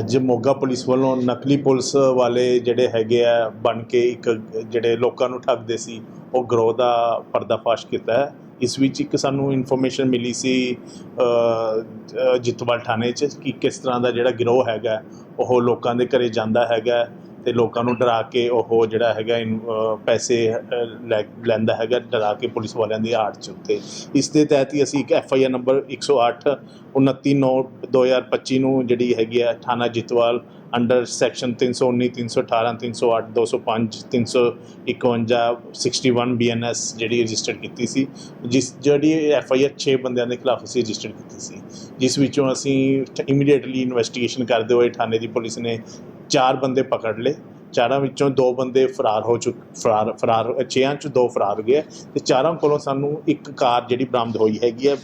ਅੱਜ ਮੋਗਾ ਪੁਲਿਸ ਵੱਲੋਂ ਨਕਲੀ ਪੁਲਿਸ ਵਾਲੇ ਜਿਹੜੇ ਹੈਗੇ ਆ, ਬਣ ਕੇ ਇੱਕ ਜਿਹੜੇ ਲੋਕਾਂ ਨੂੰ ਠੱਗਦੇ ਸੀ, ਉਹ ਗਰੋਹ ਦਾ ਪਰਦਾਫਾਸ਼ ਕੀਤਾ ਹੈ। ਇਸ ਵਿੱਚ ਇੱਕ ਸਾਨੂੰ ਇਨਫੋਰਮੇਸ਼ਨ ਮਿਲੀ ਸੀ ਜਿੱਤਵਾਲ ਥਾਣੇ 'ਚ ਕਿ ਕਿਸ ਤਰ੍ਹਾਂ ਦਾ ਜਿਹੜਾ ਗਿਰੋਹ ਹੈਗਾ, ਉਹ ਲੋਕਾਂ ਦੇ ਘਰੇ ਜਾਂਦਾ ਹੈਗਾ। ਤੇ ਲੋਕਾਂ ਨੂੰ ਡਰਾ ਕੇ ਉਹ ਜਿਹੜਾ ਹੈਗਾ ਇਨ- ਪੈਸੇ ਲੈ, ਲੈਂਦਾ ਹੈਗਾ, ਡਰਾ ਕੇ ਪੁਲਿਸ ਵਾਲਿਆਂ ਦੀ ਆੜ 'ਚ ਉੱਤੇ। ਇਸ ਦੇ ਤਹਿਤ ਹੀ ਅਸੀਂ ਇੱਕ ਐਫ ਆਈ ਆਰ ਨੰਬਰ 108 29 9 2025 ਨੂੰ ਜਿਹੜੀ ਹੈਗੀ ਆ ਥਾਣਾ ਜਿੱਤਵਾਲ ਅੰਡਰ ਸੈਕਸ਼ਨ 319 318 308 205 351 61 ਬੀਐਨਐਸ ਜਿਹੜੀ ਰਜਿਸਟਰ ਕੀਤੀ ਸੀ, ਜਿਸ ਜਿਹੜੀ ਐਫ ਆਈ ਆਰ 6 ਬੰਦਿਆਂ ਦੇ ਖਿਲਾਫ ਅਸੀਂ ਰਜਿਸਟਰ ਕੀਤੀ ਸੀ। ਜਿਸ ਵਿੱਚੋਂ ਅਸੀਂ ਇਮੀਡੀਏਟਲੀ ਇਨਵੈਸਟੀਗੇਸ਼ਨ ਕਰਦੇ ਹੋਏ ਥਾਣੇ ਦੀ ਪੁਲਿਸ ਨੇ ਚਾਰ ਬੰਦੇ ਪਕੜ ਲਏ। ਚਾਰਾਂ ਵਿੱਚੋਂ ਦੋ ਬੰਦੇ ਫਰਾਰ ਹੋ ਚੁੱਕ, ਫਰਾਰ ਫਰਾਰ, ਛੇਆਂ ਚ ਦੋ ਫਰਾਰ ਹੋ ਗਏ ਤੇ ਚਾਰਾਂ ਕੋਲੋਂ ਸਾਨੂੰ ਇੱਕ ਕਾਰ ਜਿਹੜੀ ਬਰਾਮਦ ਹੋਈ ਹੈਗੀ ਹੈ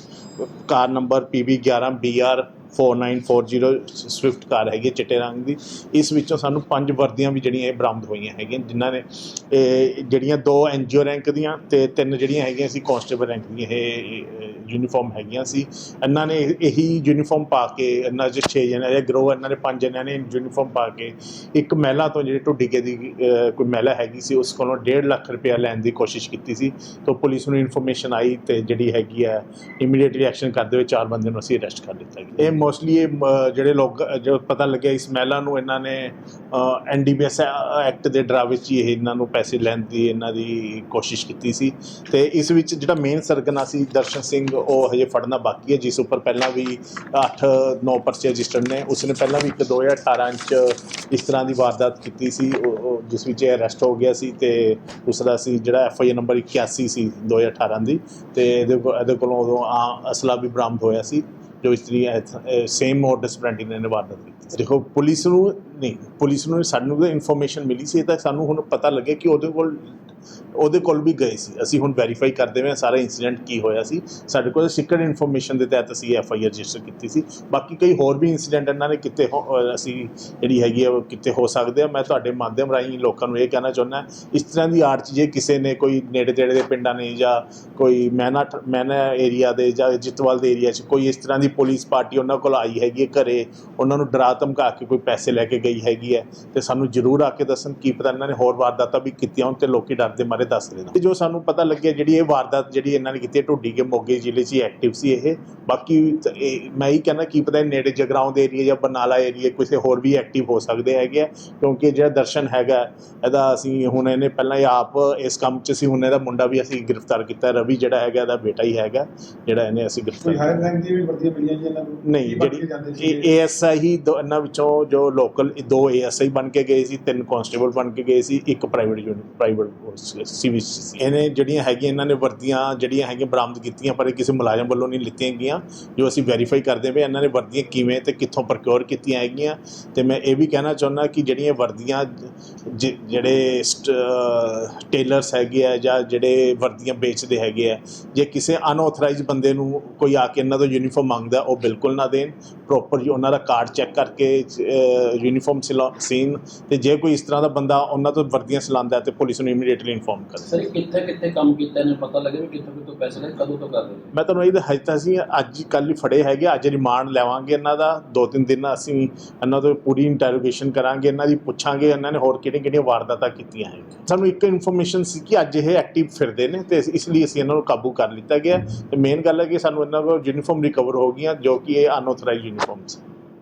car number PB 11 BR 4940 Swift car ਹੈਗੀ ਹੈ ਚਿੱਟੇ ਰੰਗ ਦੀ। ਇਸ ਵਿੱਚੋਂ ਸਾਨੂੰ ਪੰਜ ਵਰਦੀਆਂ ਵੀ ਜਿਹੜੀਆਂ ਇਹ ਬਰਾਮਦ ਹੋਈਆਂ ਹੈਗੀਆਂ, ਜਿਨ੍ਹਾਂ ਨੇ, ਇਹ ਜਿਹੜੀਆਂ ਦੋ ਐਨਜੀਓ ਰੈਂਕ ਦੀਆਂ ਤੇ ਤਿੰਨ ਜਿਹੜੀਆਂ ਹੈਗੀਆਂ ਸੀ ਕਾਂਸਟੇਬਲ ਰੈਂਕ ਦੀਆਂ, ਇਹ ਯੂਨੀਫਾਰਮ ਹੈਗੀਆਂ ਸੀ। ਇਹਨਾਂ ਨੇ ਇਹੀ ਯੂਨੀਫਾਰਮ ਪਾ ਕੇ, ਇਹਨਾਂ 'ਚ 6 ਜਣੇ ਇਹ ਗਰੋ ਇਹਨਾਂ ਨੇ ਪੰਜ ਜਣਿਆਂ ਨੇ ਯੂਨੀਫਾਰਮ ਪਾ ਕੇ, ਇੱਕ ਮਹਿਲਾ ਤੋਂ ਜਿਹੜੀ ਢੁੱਡੀਕੇ ਦੀ ਕੋਈ ਮਹਿਲਾ ਹੈਗੀ ਸੀ, ਉਸ ਕੋਲੋਂ 1.5 ਲੱਖ ਰੁਪਇਆ ਲੈਣ ਦੀ ਕੋਸ਼ਿਸ਼ ਕੀਤੀ ਸੀ। ਤਾਂ ਪੁਲਿਸ ਨੂੰ ਇਨਫੋਰਮੇਸ਼ਨ ਆਈ ਤੇ ਜਿਹੜੀ ਹੈਗੀ ਹੈ ਇਮੀਡੀਏਟਲੀ ਐਕਸ਼ਨ ਕਰਦੇ ਹੋਏ ਚਾਰ ਬੰਦੇ ਨੂੰ ਅਸੀਂ ਅਰੈਸਟ ਕਰ ਲਿੱਤਾ ਗਿਆ ਇਹ ਮੋਸਟਲੀ ਇਹ ਜਿਹੜੇ ਲੋਕ ਜੋ ਪਤਾ ਲੱਗਿਆ ਇਸ ਮਹਿਲਾ ਨੂੰ, ਇਹਨਾਂ ਨੇ ਐਨਡੀਪੀਐਸ ਐਕਟ ਦੇ ਡਰਾ ਵਿੱਚ ਹੀ ਇਹ ਇਹਨਾਂ ਨੂੰ ਪੈਸੇ ਲੈਣ ਦੀ, ਇਹਨਾਂ ਦੀ ਕੋਸ਼ਿਸ਼ ਕੀਤੀ ਸੀ। ਤੇ ਇਸ ਵਿੱਚ ਜਿਹੜਾ ਮੇਨ ਸਰਗਨਾ ਸੀ, ਦਰਸ਼ਨ ਸਿੰਘ, ਉਹ ਹਜੇ ਫੜਨਾ ਬਾਕੀ ਹੈ, ਜਿਸ ਉੱਪਰ ਪਹਿਲਾਂ ਵੀ 8 9 ਪਰਚੇ ਰਜਿਸਟਰਡ ਨੇ। ਉਸਨੇ ਪਹਿਲਾਂ ਵੀ ਇੱਕ 2018 ਚ ਇਸ ਤਰ੍ਹਾਂ ਦੀ ਵਾਰਦਾਤ ਕੀਤੀ ਸੀ, ਉਹ- ਜਿਸ ਵਿੱਚ ਇਹ ਅਰੈਸਟ ਹੋ ਗਿਆ ਸੀ ਤੇ ਉਸਦਾ ਸੀ ਜਿਹੜਾ ਐਫ ਆਈ ਨੰਬਰ 81 ਸੀ 2018 ਦੀ। ਤੇ ਇਹਦੇ ਕੋ- ਇਹਦੇ ਕੋਲੋਂ ਉਦੋਂ ਆ ਅਸਲਾ ਵੀ ਬਰਾਮਦ ਹੋਇਆ ਸੀ। ਜੋ ਇਸ ਤਰੀ ਸੇਮ ਮੋਡਸ ਬ੍ਰਾਂਡੀ ਨੇ ਵਾਰਦਾਤ ਕੀਤੀ ਦੇਖੋ, ਪੁਲਿਸ ਨੂੰ ਨਹੀਂ, ਪੁਲਿਸ ਨੂੰ ਸਾਨੂੰ ਤਾਂ ਇਨਫੋਰਮੇਸ਼ਨ ਮਿਲੀ ਸੀ, ਇਹ ਤਾਂ ਸਾਨੂੰ ਹੁਣ ਪਤਾ ਲੱਗਿਆ ਕਿ ਉਹਦੇ ਕੋਲ ਉਹਦੇ ਕੋਲ ਵੀ ਗਏ ਸੀ। ਅਸੀਂ ਹੁਣ ਵੈਰੀਫਾਈ ਕਰਦੇ ਹਾਂ ਸਾਰਾ ਇਨਸੀਡੈਂਟ ਕੀ ਹੋਇਆ ਸੀ। ਸਾਡੇ ਕੋਲ ਸੀਕ੍ਰੀਟ ਇਨਫੋਰਮੇਸ਼ਨ ਦੇ ਤਹਿਤ ਅਸੀਂ ਐਫ ਆਈ ਆਰ ਰਜਿਸਟਰ ਕੀਤੀ ਸੀ। ਬਾਕੀ ਕਈ ਹੋਰ ਵੀ ਇਨਸੀਡੈਂਟ ਇਹਨਾਂ ਨੇ ਕਿਤੇ ਹੋ- ਅਸੀਂ ਜਿਹੜੀ ਹੈਗੀ ਆ, ਉਹ ਕਿਤੇ ਹੋ ਸਕਦੇ ਆ। ਮੈਂ ਤੁਹਾਡੇ ਮਾਧਿਅਮ ਰਾਹੀਂ ਲੋਕਾਂ ਨੂੰ ਇਹ ਕਹਿਣਾ ਚਾਹੁੰਦਾ ਇਸ ਤਰ੍ਹਾਂ ਦੀ ਆਰਟ 'ਚ ਜੇ ਕਿਸੇ ਨੇ ਕੋਈ ਨੇੜੇ ਤੇੜੇ ਦੇ ਪਿੰਡਾਂ ਨੇ ਜਾਂ ਕੋਈ ਮੈਨਾ ਮੈਨਾ ਏਰੀਆ ਦੇ ਜਾਂ ਜਿੱਤਵਾਲ ਦੇ ਏਰੀਆ 'ਚ ਕੋਈ ਇਸ ਤਰ੍ਹਾਂ ਦੀ ਪੁਲਿਸ ਪਾਰਟੀ ਉਹਨਾਂ ਕੋਲ ਆਈ ਹੈਗੀ ਹੈ ਘਰੇ, ਉਹਨਾਂ ਨੂੰ ਡਰਾ ਧਮਕਾ ਕੇ ਕੋਈ ਪੈਸੇ ਲੈ ਕੇ ਗਈ ਹੈਗੀ ਹੈ ਤੇ ਸਾਨੂੰ ਜ਼ਰੂਰ ਆ ਕੇ ਦੱਸਣ। ਕੀ ਪਤਾ ਇਹਨਾਂ ਨੇ ਹੋਰ ਵਾਰਦਾਤਾਂ ਵੀ ਕੀਤੀਆਂ ਹੋਣ ਤੇ ਲੋਕੀ ਡਰਦੇ ਮਾਰੇ ਦੱਸ ਰਹੇ ਨੇ। ਜੋ ਸਾਨੂੰ ਪਤਾ ਲੱਗਿਆ ਜਿਹੜੀ ਇਹ ਵਾਰਦਾਤ ਜਿਹੜੀ ਇਹਨਾਂ ਨੇ ਕੀਤੀ ਢੁੱਡੀ ਕੇ ਮੋਗੇ ਜ਼ਿਲ੍ਹੇ 'ਚ ਐਕਟਿਵ ਸੀ ਇਹ। ਬਾਕੀ ਮੈਂ ਹੀ ਕਹਿੰਦਾ ਕੀ ਪਤਾ ਨੇੜੇ ਜਗਰਾਉਂ ਦੇ ਏਰੀਆ ਜਾਂ ਬਰਨਾਲਾ ਏਰੀਆ ਕਿਸੇ ਹੋਰ ਵੀ ਐਕਟਿਵ ਹੋ ਸਕਦੇ ਹੈਗੇ ਆ ਕਿਉਂਕਿ ਜਿਹੜਾ ਦਰਸ਼ਨ ਹੈਗਾ ਇਹਦਾ ਅਸੀਂ ਹੁਣ ਇਹਨੇ ਪਹਿਲਾਂ ਹੀ ਆਪ ਇਸ ਕੰਮ 'ਚ ਸੀ ਹੁਣ ਇਹਦਾ ਮੁੰਡਾ ਵੀ ਅਸੀਂ ਗ੍ਰਿਫਤਾਰ ਕੀਤਾ ਰਵੀ ਜਿਹੜਾ ਹੈਗਾ ਇਹਦਾ ਬੇਟਾ ਹੀ ਹੈਗਾ ਜਿਹੜਾ ਇਹਨੇ ਅਸੀਂ ਗ੍ਰਿਫਤਾਰ ਕੋਈ ਹਾਇਰ ਰੈਂਕ ਦੀ ਵੀ ਵਰਦੀਆਂ ਮਿਲੀਆਂ ਜੀ ਇਹਨਾਂ ਨੂੰ? ਨਹੀਂ ਜਿਹੜੀ? ਏਐਸਆਈ ਹੀ ਦੋ ਇਹਨਾਂ ਵਿੱਚੋਂ ਜੋ ਲੋਕਲ ਦੋ ਏਐਸਆਈ ਬਣ ਕੇ ਗਏ ਸੀ ਤਿੰਨ ਕਾਂਸਟੇਬਲ ਬਣ ਕੇ ਗਏ ਸੀ ਇੱਕ ਪ੍ਰਾਈਵੇਟ ਯੂਨਿਟ ਪ੍ਰਾਈਵੇਟ ਸਿਵਲ ਸੀ ਇਹਨੇ ਜਿਹੜੀਆਂ ਹੈਗੀਆਂ, ਇਹਨਾਂ ਨੇ ਵਰਦੀਆਂ ਜਿਹੜੀਆਂ ਹੈਗੀਆਂ ਬਰਾਮਦ ਕੀਤੀਆਂ, ਪਰ ਇਹ ਕਿਸੇ ਮੁਲਾਜ਼ਮ ਵੱਲੋਂ ਨਹੀਂ ਲਿੱਤੀਆਂ ਗਈਆਂ, ਜੋ ਅਸੀਂ ਵੈਰੀਫਾਈ ਕਰਦੇ ਪਏ, ਇਹਨਾਂ ਨੇ ਵਰਦੀਆਂ ਕਿਵੇਂ ਤੇ ਕਿੱਥੋਂ ਪ੍ਰੋਕਿਉਰ ਕੀਤੀਆਂ ਹੈਗੀਆਂ। ਤੇ ਮੈਂ ਇਹ ਵੀ ਕਹਿਣਾ ਚਾਹੁੰਦਾ ਕਿ ਜਿਹੜੀਆਂ ਵਰਦੀਆਂ ਜ- ਜਿਹੜੇ ਟੇਲਰਸ ਹੈਗੇ ਆ ਜਾਂ ਜਿਹੜੇ ਵਰਦੀਆਂ ਵੇਚਦੇ ਹੈਗੇ ਆ, ਜੇ ਕਿਸੇ ਅਨਆਥੋਰਾਈਜ਼ ਬੰਦੇ ਨੂੰ ਕੋਈ ਆ ਕੇ ਇਹਨਾਂ ਤੋਂ ਯੂਨੀਫਾਰਮ ਮੰਗਦਾ, ਉਹ ਬਿਲਕੁਲ ਨਾ ਦੇਣ। ਪ੍ਰੋਪਰ ਉਹਨਾਂ ਦਾ ਕਾਰਡ ਚੈੱਕ ਕਰਕੇ ਯੂਨੀਫਾਰਮ ਸੀਨ, ਤੇ ਜੇ ਕੋਈ ਇਸ ਤਰ੍ਹਾਂ ਦਾ ਬੰਦਾ ਉਹਨਾਂ ਤੋਂ ਵਰਦੀਆਂ ਸਿਲਾਉਂਦਾ ਹੈ ਤੇ ਪੁਲਿਸ ਨੂੰ ਇਮੀਡੀਏਟਲੀ ਇਨਫੋਰਮ ਕਰੇ ਸਰ ਕਿੱਥੇ ਕਿੱਥੇ ਕੰਮ ਕੀਤਾ ਇਹਨੇ? ਪਤਾ ਲੱਗੇ ਵੀ ਕਿੱਥੋਂ ਕਿੱਥੋਂ ਪੈਸੇ ਲੈ ਕਦੋਂ ਤੋਂ ਕਰ ਰਹੇ ਨੇ? ਮੈਂ ਤੁਹਾਨੂੰ ਇਹ ਹਜੇ ਤਾਂ ਅਸੀਂ ਅੱਜ ਕੱਲ੍ਹ ਹੀ ਫੜੇ ਹੈਗੇ ਅੱਜ ਰਿਮਾਂਡ ਲੈਵਾਂਗੇ ਇਹਨਾਂ ਦਾ। ਦੋ ਤਿੰਨ ਦਿਨ ਅਸੀਂ ਇਹਨਾਂ ਤੋਂ ਪੂਰੀ ਇੰਟਰੋਗੇਸ਼ਨ ਕਰਾਂਗੇ ਇਹਨਾਂ ਦੀ ਪੁੱਛਾਂਗੇ ਇਹਨਾਂ ਨੇ ਹੋਰ ਕਿਹੜੀਆਂ ਕਿਹੜੀਆਂ ਵਾਰਦਾਤਾਂ ਕੀਤੀਆਂ ਹੈ ਸਾਨੂੰ ਇੱਕ ਇਨਫੋਰਮੇਸ਼ਨ ਸੀ ਕਿ ਅੱਜ ਇਹ ਐਕਟਿਵ ਫਿਰਦੇ ਨੇ ਤੇ ਇਸ ਲਈ ਅਸੀਂ ਇਹਨਾਂ ਨੂੰ ਕਾਬੂ ਕਰ ਲਿੱਤਾ ਗਿਆ। ਤੇ ਮੇਨ ਗੱਲ ਹੈ ਕਿ ਸਾਨੂੰ ਇਹਨਾਂ ਕੋਲ ਯੂਨੀਫਾਰਮ ਰਿਕਵਰ ਹੋ ਗਈਆਂ ਜੋ ਕਿ ਇਹ ਅਨਆਥੋਰਾਈਜ਼ ਯੂਨੀਫਾਰਮ ਸੀ